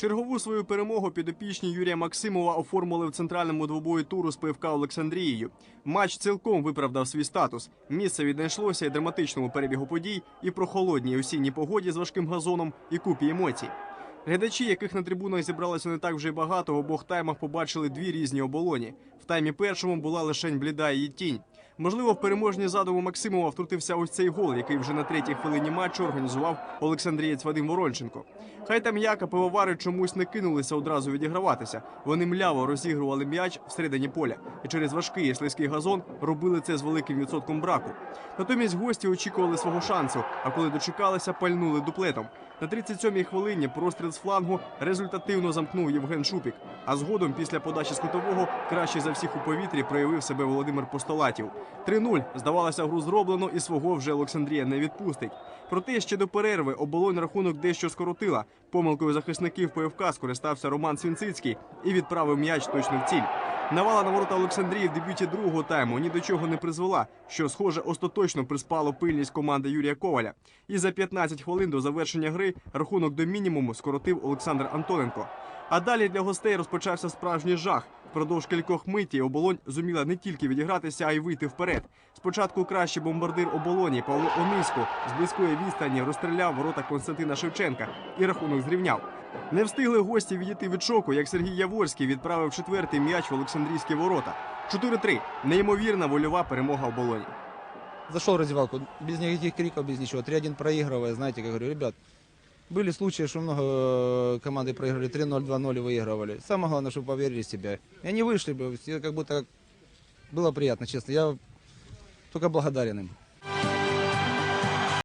Чергову свою перемогу підопічні Юрія Максимова оформили в центральному двобої туру з ПФК Олександрією. Матч цілком виправдав свій статус. Місце віднайшлося і драматичному перебігу подій, і прохолодній осінній погоді з важким газоном, і купі емоцій. Глядачі, яких на трибунах зібралося не так вже й багато, в обох таймах побачили дві різні оболоні. В таймі першому була лишень бліда її тінь. Можливо, в переможні задуму Максимова втрутився ось цей гол, який вже на третій хвилині матчу організував Олександрієць Вадим Воронченко. Хай там яка пивовари чомусь не кинулися одразу відіграватися. Вони мляво розігрували м'яч всередині поля і через важкий і слизький газон робили це з великим відсотком браку. Натомість гості очікували свого шансу, а коли дочекалися, пальнули дуплетом. На 37-й хвилині простріл з флангу результативно замкнув Євген Шупік. А згодом, після подачі з краще за всіх у повітрі проявив себе Володимир Постолатів. 3-0. Здавалося, гру зроблено, і свого вже Олександрія не відпустить. Проте ще до перерви оболонь рахунок дещо скоротила. Помилкою захисників ПФК скористався Роман Свінцицький і відправив м'яч точно в ціль. Навала на ворота Олександрії в дебюті другого тайму ні до чого не призвела, що, схоже, остаточно приспало пильність команди Юрія Коваля. І за 15 хвилин до завершення гри рахунок до мінімуму скоротив Олександр Антоненко. А далі для гостей розпочався справжній жах. Впродовж кількох миті оболонь зуміла не тільки відігратися, а й вийти вперед. Спочатку кращий бомбардир оболоні Павло Онисько з близької відстані розстріляв ворота Константина Шевченка і рахунок зрівняв. Не встигли гості відійти від шоку, як Сергій Яворський відправив четвертий м'яч в Олександрійські ворота. 4-3. Неймовірна вольова перемога оболоні. Зашел в раздевалку, без никаких криков, без ничего. 3-1 проигрывая, знаете, как говорю, ребят, были случаи, что много э, команды проигрывали 3-0, 2-0 и выигрывали. Самое главное, чтобы поверили в себя. И они вышли бы, все как будто как- было приятно, честно. Я только благодарен им.